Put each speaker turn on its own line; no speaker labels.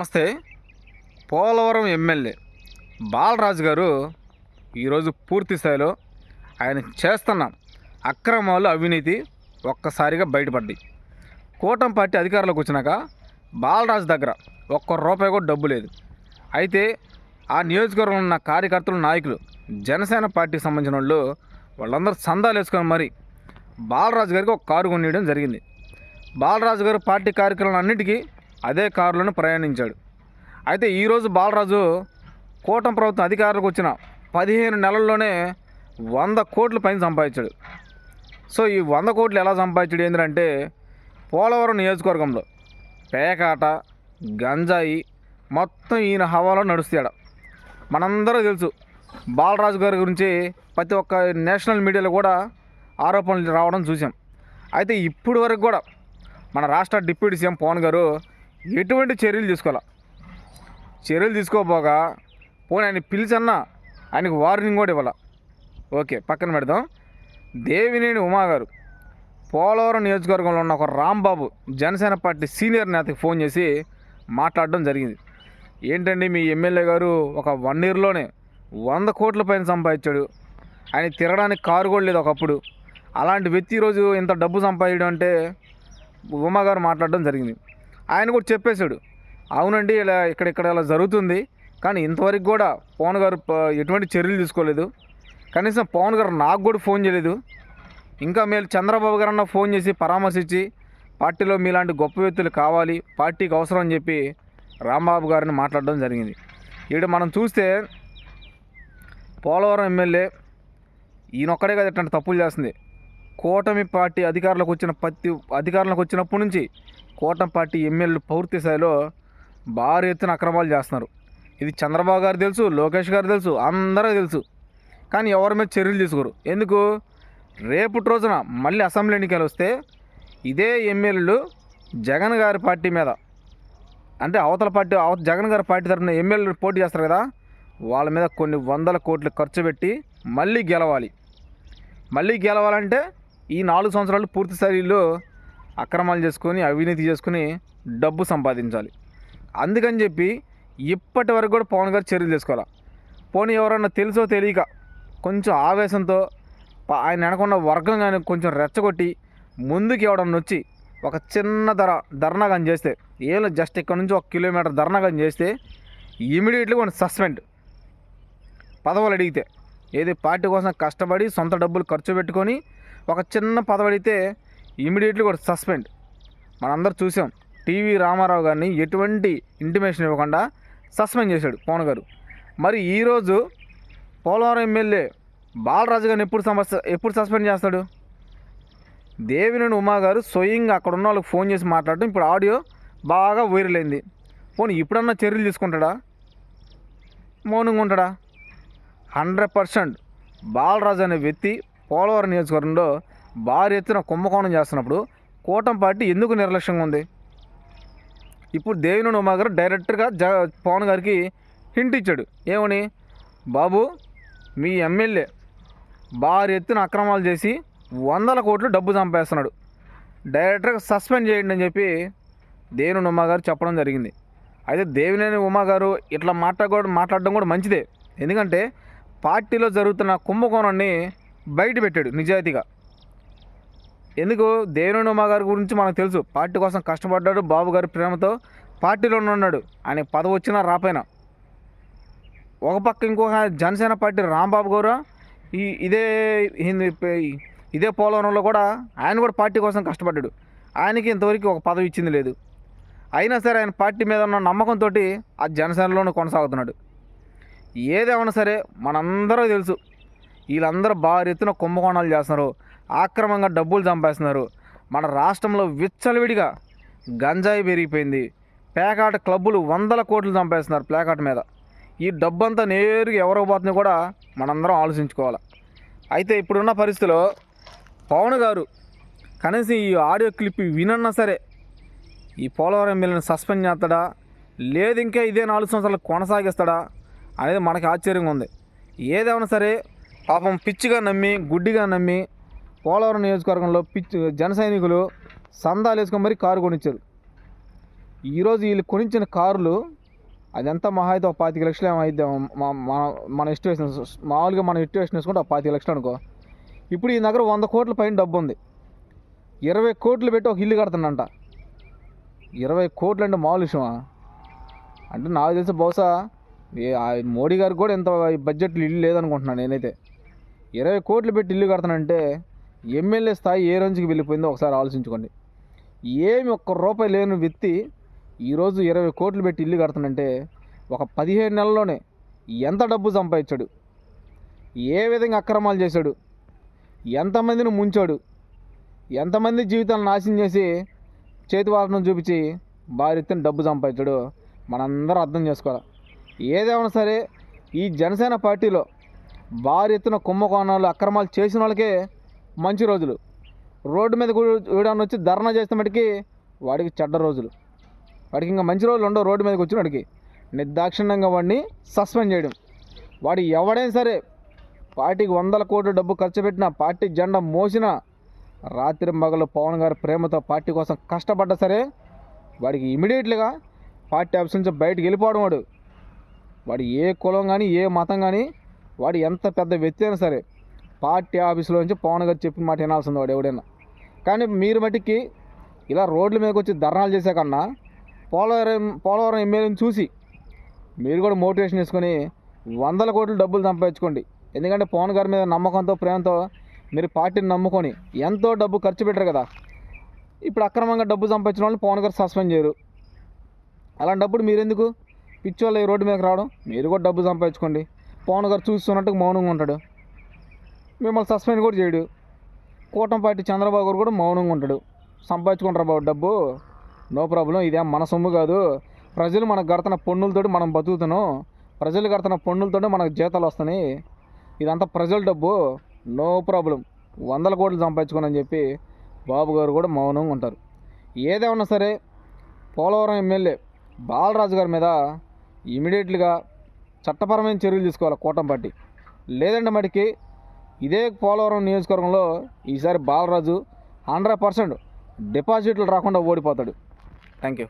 నమస్తే. పోలవరం ఎమ్మెల్యే బాలరాజు గారు ఈరోజు పూర్తి స్థాయిలో ఆయన చేస్తున్న అక్రమాలు అవినీతి ఒక్కసారిగా బయటపడ్డాయి. కూటమి పార్టీ అధికారంలోకి వచ్చినాక బాలరాజు దగ్గర ఒక్క రూపాయి కూడా డబ్బు లేదు. అయితే ఆ నియోజకవర్గంలో ఉన్న కార్యకర్తలు నాయకులు జనసేన పార్టీకి సంబంధించిన వాళ్ళు వాళ్ళందరూ చందాలు వేసుకొని మరి బాలరాజు గారికి ఒక కారు కొనియడం జరిగింది. బాలరాజు గారు పార్టీ కార్యక్రమాలన్నిటికీ అదే కారులోనే ప్రయాణించాడు. అయితే ఈరోజు బాలరాజు కూటమి ప్రభుత్వం అధికారులకు వచ్చిన పదిహేను నెలల్లోనే వంద కోట్ల పైన సంపాదించాడు. సో ఈ వంద కోట్లు ఎలా సంపాదించాడు ఏంటంటే పోలవరం నియోజకవర్గంలో పేకాట గంజాయి మొత్తం ఈయన హవాలో నడుస్తాడు మనందరూ తెలుసు బాలరాజు గారి గురించి ప్రతి ఒక్క నేషనల్ మీడియాలో కూడా ఆరోపణలు రావడం చూసాం అయితే ఇప్పుడు వరకు కూడా మన రాష్ట్ర డిప్యూటీ సీఎం పవన్ గారు ఎటువంటి చర్యలు తీసుకోవాలా? చర్యలు తీసుకోపోగా పోనీ ఆయన పిలిచన్నా ఆయనకు వార్నింగ్ కూడా ఇవ్వాల. ఓకే పక్కన పెడదాం. దేవినేని ఉమా గారు పోలవరం నియోజకవర్గంలో ఉన్న ఒక రాంబాబు జనసేన పార్టీ సీనియర్ నేతకి ఫోన్ చేసి మాట్లాడడం జరిగింది. ఏంటండి మీ ఎమ్మెల్యే గారు ఒక వన్ ఇయర్లోనే వంద కోట్ల పైన సంపాదించాడు. ఆయన తిరగడానికి కారు కూడా లేదు ఒకప్పుడు. అలాంటి వ్యక్తి ఈరోజు ఇంత డబ్బు సంపాదించడం అంటే ఉమా గారు మాట్లాడడం జరిగింది. ఆయన కూడా చెప్పేశాడు అవునండి ఇలా ఇక్కడ ఇక్కడ ఇలా జరుగుతుంది కానీ ఇంతవరకు కూడా పవన్ గారు ఎటువంటి చర్యలు తీసుకోలేదు. కనీసం పవన్ గారు నాకు కూడా ఫోన్ చేయలేదు. ఇంకా మీరు చంద్రబాబు గారన్న ఫోన్ చేసి పరామర్శించి పార్టీలో మీలాంటి గొప్ప వ్యక్తులు కావాలి పార్టీకి అవసరం అని చెప్పి రాంబాబు గారిని మాట్లాడడం జరిగింది. ఈడ మనం చూస్తే పోలవరం ఎమ్మెల్యే ఈయనొక్కడే కదా ఇట్లాంటి తప్పులు చేస్తుంది. కూటమి పార్టీ అధికారులకు వచ్చిన ప్రతి అధికారులకు వచ్చినప్పటి నుంచి కూటమి పార్టీ ఎమ్మెల్యేలు పూర్తి స్థాయిలో భారీ ఎత్తున అక్రమాలు చేస్తున్నారు. ఇది చంద్రబాబు గారు తెలుసు లోకేష్ గారు తెలుసు అందరూ తెలుసు. కానీ ఎవరి మీద చర్యలు తీసుకోరు. ఎందుకు? రేపటి రోజున మళ్ళీ అసెంబ్లీ ఎన్నికలు వస్తే ఇదే ఎమ్మెల్యేలు జగన్ గారి పార్టీ మీద అంటే అవతల పార్టీ అవత జగన్ గారి పార్టీ తరఫున ఎమ్మెల్యేలు పోటీ చేస్తారు కదా వాళ్ళ మీద కొన్ని వందల కోట్లు ఖర్చు పెట్టి మళ్ళీ గెలవాలి. మళ్ళీ గెలవాలంటే ఈ నాలుగు సంవత్సరాలు పూర్తి స్థాయిలో అక్రమాలు చేసుకొని అవినీతి చేసుకొని డబ్బు సంపాదించాలి. అందుకని చెప్పి ఇప్పటి వరకు కూడా పవన్ గారు చర్యలు తీసుకోవాలి? పోనీ ఎవరన్నా తెలుసో తెలియక కొంచెం ఆవేశంతో ఆయన వెనకున్న వర్గం కానీ కొంచెం రెచ్చగొట్టి ముందుకు ఎవడన్నా వచ్చి ఒక చిన్న ధర ధర్నా కానీ చేస్తే ఏళ్ళు జస్ట్ ఇక్కడ నుంచి ఒక కిలోమీటర్ ధర్నా కానీ చేస్తే ఇమీడియట్లీ కొన్ని సస్పెండ్. పదవులు అడిగితే. ఏది పార్టీ కోసం కష్టపడి సొంత డబ్బులు ఖర్చు పెట్టుకొని ఒక చిన్న పదవి అడిగితే ఇమీడియట్లీ కూడా సస్పెండ్. మనందరూ చూసాం. టీవీ రామారావు గారిని ఎటువంటి ఇంటిమేషన్ ఇవ్వకుండా సస్పెండ్ చేశాడు పవన్ గారు. మరి ఈరోజు పోలవరం ఎమ్మెల్యే బాలరాజు గారిని ఎప్పుడు సమస్య ఎప్పుడు సస్పెండ్ చేస్తాడు? దేవినేని ఉమా గారు స్వయంగా అక్కడ ఉన్న వాళ్ళకి ఫోన్ చేసి మాట్లాడటం ఇప్పుడు ఆడియో బాగా వైరల్ అయింది. పోనీ ఇప్పుడన్నా చర్యలు తీసుకుంటాడా? మౌనంగా ఉంటాడా? హండ్రెడ్ పర్సెంట్ బాలరాజు అనే వ్యక్తి పోలవరం నియోజకవర్గంలో భారీ ఎత్తున కుంభకోణం చేస్తున్నప్పుడు కూటం పార్టీ ఎందుకు నిర్లక్ష్యంగా ఉంది? ఇప్పుడు దేవినేని ఉమా గారు డైరెక్ట్గా జ పవన్ గారికి హింట్ ఇచ్చాడు. ఏమని? బాబు మీ ఎమ్మెల్యే భారీ ఎత్తున అక్రమాలు చేసి వందల కోట్లు డబ్బు చంపేస్తున్నాడు. డైరెక్టర్గా సస్పెండ్ చేయండి అని చెప్పి దేవినేని ఉమా గారు చెప్పడం జరిగింది. అయితే దేవినేని ఉమా గారు ఇట్లా మాట్లాడ మాట్లాడడం కూడా మంచిదే. ఎందుకంటే పార్టీలో జరుగుతున్న కుంభకోణాన్ని బయట పెట్టాడు నిజాయితీగా. ఎందుకు? దేవినేని ఉమా గారి గురించి మనకు తెలుసు. పార్టీ కోసం కష్టపడ్డాడు బాబు గారి ప్రేమతో పార్టీలోనే ఉన్నాడు. ఆయన పదవి వచ్చినా రాపోయినా. ఒక పక్క ఇంకొక జనసేన పార్టీ రాంబాబు గారు ఈ ఇదే హిందీ- ఇదే పోలవరంలో కూడా ఆయన కూడా పార్టీ కోసం కష్టపడ్డాడు. ఆయనకి ఇంతవరకు ఒక పదవి ఇచ్చింది లేదు. అయినా సరే ఆయన పార్టీ మీద ఉన్న నమ్మకంతో ఆ జనసేనలోనే కొనసాగుతున్నాడు. ఏదేమన్నా సరే మనందరూ తెలుసు. వీళ్ళందరూ భారీ ఎత్తున కుంభకోణాలు చేస్తున్నారు. ఆక్రమంగా డబ్బులు చంపేస్తున్నారు. మన రాష్ట్రంలో విచ్చలవిడిగా గంజాయి పెరిగిపోయింది. పేకాట క్లబ్బులు వందల కోట్లు చంపేస్తున్నారు ప్లేకాట మీద. ఈ డబ్బంతా నేరుగా ఎవరో పోతుందో కూడా మనందరం ఆలోచించుకోవాలి. అయితే ఇప్పుడున్న పరిస్థితిలో పవన్ గారు కనీసం ఈ ఆడియో క్లిప్ వినన్నా సరే ఈ పోలవరం ఎమ్మెల్యేని సస్పెండ్ చేస్తాడా? లేదు ఇంకా ఇదే నాలుగు సంవత్సరాలు కొనసాగిస్తాడా? అనేది మనకి ఆశ్చర్యంగా ఉంది. ఏదేమైనా సరే పాపం పిచ్చిగా నమ్మి గుడ్డిగా నమ్మి పోలవరం నియోజకవర్గంలో పిచ్చి జన సైనికులు సందాలు వేసుకొని మరీ కారు కొనిచ్చారు. ఈరోజు వీళ్ళు కొనించిన కార్లు అదంతా మహా అయితే ఒక పాతిక లక్షలు ఏమైతే మన మన ఎస్టిమేషన్ మామూలుగా మనం ఎస్టివేషన్ వేసుకుంటే ఒక పాతిక లక్షలు అనుకో. ఇప్పుడు ఈ దగ్గర వంద కోట్ల పైన డబ్బు ఉంది. ఇరవై కోట్లు పెట్టి ఒక ఇల్లు కడుతుందంట ఇరవై కోట్లు అంటే మామూలు విషయమా? అంటే నాకు తెలిసి బహుశా ఆ మోడీ గారికి కూడా ఇంత బడ్జెట్లు ఇల్లు లేదనుకుంటున్నాను నేనైతే. ఇరవై కోట్లు పెట్టి ఇల్లు కడతానంటే ఎమ్మెల్యే స్థాయి ఏ రేంజ్కి వెళ్ళిపోయిందో ఒకసారి ఆలోచించుకోండి. ఏమి ఒక్క రూపాయి లేని వ్యక్తి ఈరోజు ఇరవై కోట్లు పెట్టి ఇల్లు కడుతుందంటే ఒక పదిహేను నెలల్లోనే ఎంత డబ్బు సంపాదించాడు? ఏ విధంగా అక్రమాలు చేశాడు? ఎంతమందిని ముంచాడు? ఎంతమంది జీవితాలను నాశనం చేసి చేతి వాసనం చూపించి భారీ డబ్బు సంపాదించాడు మనందరం అర్థం చేసుకోవాలి. ఏదేమైనా సరే ఈ జనసేన పార్టీలో భారీ ఎత్తున కుంభకోణాలు అక్రమాలు చేసిన వాళ్ళకే మంచి రోజులు. రోడ్డు మీద వీడని వచ్చి ధర్నా చేస్తే మటుకి వాడికి చెడ్డ రోజులు. వాడికి ఇంకా మంచి రోజులు ఉండవు రోడ్డు మీదకి వచ్చిన వాడికి నిర్దాక్షిణ్యంగా వాడిని సస్పెండ్ చేయడం. వాడు ఎవడైనా సరే పార్టీకి వందల కోట్ల డబ్బు ఖర్చు పెట్టిన పార్టీ జెండా మోసిన రాత్రి మగలు పవన్ గారి ప్రేమతో పార్టీ కోసం కష్టపడ్డా సరే వాడికి ఇమీడియట్లీగా పార్టీ ఆఫీస్ నుంచి బయటకు వెళ్ళిపోవడం వాడు. వాడు ఏ కులం కానీ ఏ మతం కానీ వాడు ఎంత పెద్ద వ్యక్తి అయినా సరే పార్టీ ఆఫీసులో నుంచి పవన్ గారు చెప్పిన మాట వినాల్సింది వాడు ఎవడైనా. కానీ మీరు మటుకి ఇలా రోడ్ల మీదకి వచ్చి ధర్నాలు చేసే కన్నా పోలవరం పోలవరం ఎమ్మెల్యేని చూసి మీరు కూడా మోటివేషన్ వేసుకొని వందల కోట్లు డబ్బులు సంపాదించుకోండి. ఎందుకంటే పవన్ గారి మీద నమ్మకంతో ప్రేమతో మీరు పార్టీని నమ్ముకొని ఎంతో డబ్బు ఖర్చు పెట్టారు కదా. ఇప్పుడు అక్రమంగా డబ్బు సంపాదించిన వాళ్ళని పవన్ గారు సస్పెండ్ చేయరు. అలాంటప్పుడు మీరెందుకు? పిచ్చి వాళ్ళు ఈ రోడ్డు మీదకి రావడం మీరు కూడా డబ్బు సంపాదించుకోండి. పవన్ గారు చూస్తున్నట్టు మౌనంగా ఉంటాడు. మిమ్మల్ని సస్పెండ్ కూడా చేయడు. కూటమి పార్టీ చంద్రబాబు గారు కూడా మౌనంగా ఉంటాడు. సంపాదించుకుంటారు బాబు డబ్బు. నో ప్రాబ్లం ఇదేం మన సొమ్ము కాదు. ప్రజలు మనకు కడుతున్న పన్నులతోటి మనం బతుకుతున్నాం. ప్రజలు కడుతున్న పన్నులతోటి మనకు జీతాలు వస్తున్నాయి. ఇదంతా ప్రజల డబ్బు. No problem. వందల కోట్లు సంపాదించుకోనని చెప్పి బాబు గారు కూడా మౌనంగా ఉంటారు. ఏదేమన్నా సరే పోలవరం ఎమ్మెల్యే బాలరాజు గారి మీద ఇమీడియట్లీగా చట్టపరమైన చర్యలు తీసుకోవాలి కూటమి పార్టీ. లేదంటే మటుకి ఇదే పోలవరం నియోజకవర్గంలో ఈసారి బాలరాజు హండ్రెడ్ పర్సెంట్ డిపాజిట్లు రాకుండా ఓడిపోతాడు. Thank you.